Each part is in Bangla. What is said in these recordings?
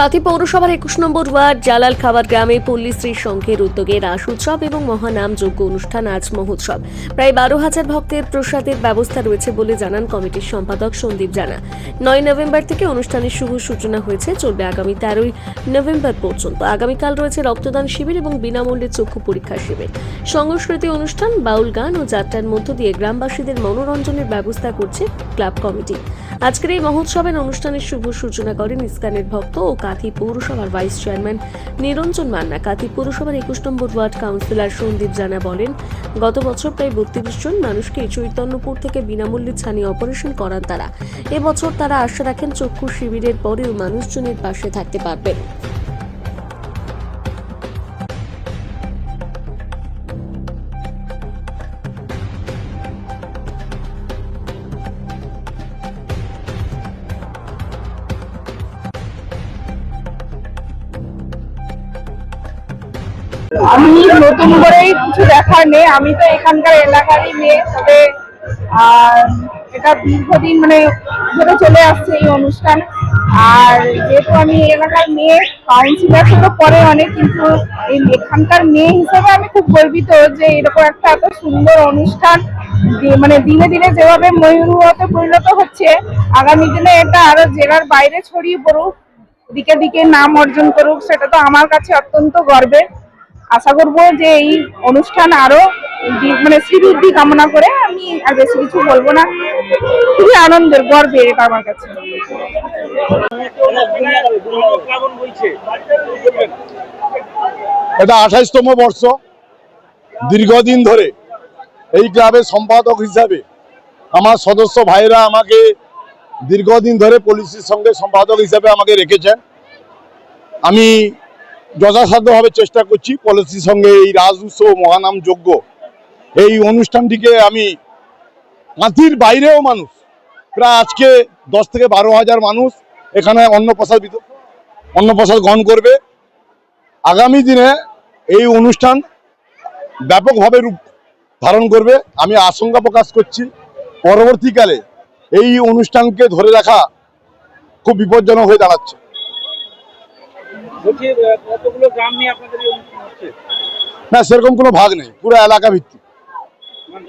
কাথি পৌরসভার একুশ নম্বর ওয়ার্ড জালাল খাবার গ্রামে পল্লীশ্রী সংঘের উদ্যোগে রাস উৎসব এবং মহানাম যোগ্য অনুষ্ঠান আজ মহোৎসব। প্রায় বারো হাজার ভক্তের প্রসাদের ব্যবস্থা রয়েছে বলে জানান কমিটির সম্পাদক সন্দীপ জানা। নয় নভেম্বর থেকে অনুষ্ঠানের শুভ সূচনা হয়েছে, চলবে আগামী তেরোই নভেম্বর পর্যন্ত। আগামীকাল রয়েছে রক্তদান শিবির এবং বিনামূল্যে চক্ষু পরীক্ষা শিবির। সংস্কৃতি অনুষ্ঠান, বাউল গান ও যাত্রার মধ্য দিয়ে গ্রামবাসীদের মনোরঞ্জনের ব্যবস্থা করছে ক্লাব কমিটি। আজকের এই মহোৎসবের অনুষ্ঠানের শুভ সূচনা করেন ইস্কানের ভক্ত ও কাঁথি পৌরসভার ভাইস চেয়ারম্যান নিরঞ্জন মান্না। কাঁথি পৌরসভার একুশ নম্বর ওয়ার্ড কাউন্সিলর সন্দীপ জানা বলেন, গত বছর প্রায় বত্রিশ জন মানুষকে চৈতন্যপুর থেকে বিনামূল্যে ছানি অপারেশন করান তারা। এবছর তারা আশা রাখেন চক্ষু শিবিরের পরেও মানুষজনের পাশে থাকতে পারবেন। আমি নতুন করে কিছু দেখার নেই। আমি তো এখানকার এলাকারই মেয়ে, তবে এটা দীর্ঘদিন মানে ধরে চলে আসছে এই অনুষ্ঠান। আর যেহেতু আমি এলাকার মেয়ে কাউন্সিলর তো পরে অনেক, কিন্তু এই এখানকার মেয়ে হিসেবে আমি খুব গর্বিত যে এরকম একটা এত সুন্দর অনুষ্ঠান মানে দিনে দিনে যেভাবে ময়ূরতে পরিণত হচ্ছে, আগামী দিনে এটা আরও জেলার বাইরে ছড়িয়ে পড়ুক, দিকে দিকে নাম অর্জন করুক, সেটা তো আমার কাছে অত্যন্ত গর্বের। আশা করব যে এই অনুষ্ঠান আরও মানে শ্রীবৃদ্ধি কামনা করে আমি আর বেশি কিছু বলব না। খুবই আনন্দের, গর্বের এটা আমার কাছে। এটা আঠাইশতম বর্ষ। দীর্ঘদিন ধরে এই ক্লাবের সম্পাদক হিসাবে আমার সদস্য ভাইরা আমাকে দীর্ঘদিন ধরে পলিসির সঙ্গে সম্পাদক হিসাবে আমাকে রেখেছেন। আমি যথাসাধ্যভাবে চেষ্টা করছি পলিসির সঙ্গে এই রাজ উৎসব মহানাম যজ্ঞ। এই অনুষ্ঠানটিকে আমি কাঁথির বাইরেও মানুষ, প্রায় আজকে দশ থেকে বারো হাজার মানুষ এখানে অন্নপ্রসাদ অন্নপ্রসাদ গ্রহণ করবে। আগামী দিনে এই অনুষ্ঠান ব্যাপকভাবে রূপ ধারণ করবে। আমি আশঙ্কা প্রকাশ করছি, পরবর্তীকালে এই অনুষ্ঠানকে ধরে রাখা খুব বিপজ্জনক হয়ে দাঁড়াচ্ছে। কতগুলো গ্রাম নিয়ে আপনাদের এই অনুষ্ঠান হচ্ছে? না সেরকম কোনো ভাগ নেই পুরো এলাকা ভিত্তিক। মানে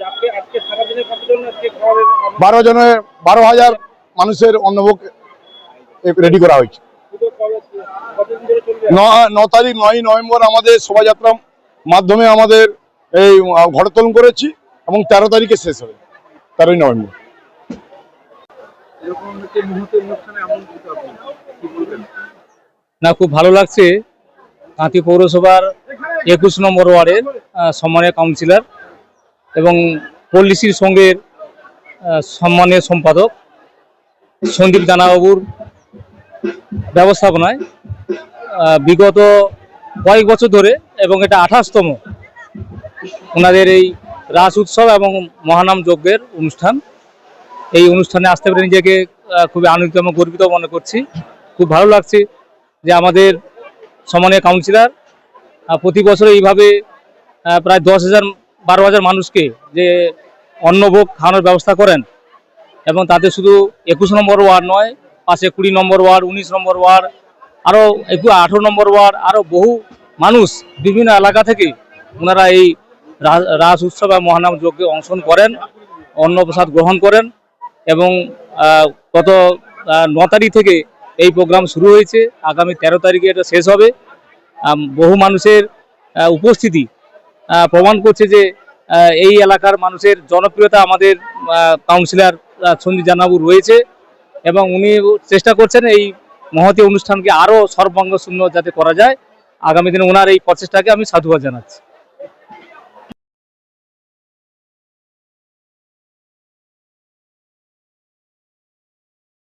বারো জনের বারো হাজার মানুষের অন্নভোগ রেডি করা হয়েছে। ন তারিখ নয় নভেম্বর আমাদের শোভাযাত্রার মাধ্যমে আমাদের এই ঘটোত্তোলন করেছি এবং তেরো তারিখে শেষ হবে তেরোই নভেম্বর। এরকম অনুষ্ঠানে আপনি কি বলবেন? না, খুব ভালো লাগছে। কাঁথি পৌরসভার একুশ নম্বর ওয়ার্ডের সম্মানীয় কাউন্সিলর এবং পল্লিশির সঙ্গের সম্মানীয় সম্পাদক সন্দীপ দানাবাবুর ব্যবস্থাপনায় বিগত কয়েক বছর ধরে এবং এটা আঠাশতম ওনাদের এই রাস উৎসব এবং মহানাম যজ্ঞের অনুষ্ঠান। এই অনুষ্ঠানে আসতে পেরে নিজেকে খুবই আনন্দিত এবং গর্বিত মনে করছি। খুব ভালো লাগছে। যে আমাদের সম্মানীয় কাউন্সিলর প্রতি বছর এইভাবে প্রায় দশ হাজার, বারো হাজার মানুষকে যে অন্নভোগ খাওয়ানোর ব্যবস্থা করেন এবং তাতে শুধু একুশ নম্বর ওয়ার্ড নয়, পাশে কুড়ি নম্বর ওয়ার্ড, উনিশ নম্বর ওয়ার্ড, আরও একটু আঠেরো নম্বর ওয়ার্ড, আরও বহু মানুষ বিভিন্ন এলাকা থেকে ওনারা এই রাস উৎসব এবং মহানাম যজ্ঞে অংশগ্রহণ করেন, অন্নপ্রসাদ গ্রহণ করেন এবং গত ন তারিখ থেকে এই প্রোগ্রাম শুরু হয়েছে। আগামী তেরো তারিখে এটা শেষ হবে। বহু মানুষের উপস্থিতি প্রমাণ করছে যে এই এলাকার মানুষের জনপ্রিয়তা আমাদের কাউন্সিলর সন্দীপ জানাবু রয়েছে এবং উনি চেষ্টা করছেন এই মহতী অনুষ্ঠানকে আরও সর্বাঙ্গ শূন্য যাতে করা যায়। আগামী দিনে ওনার এই প্রচেষ্টাকে আমি সাধুবাদ জানাচ্ছি।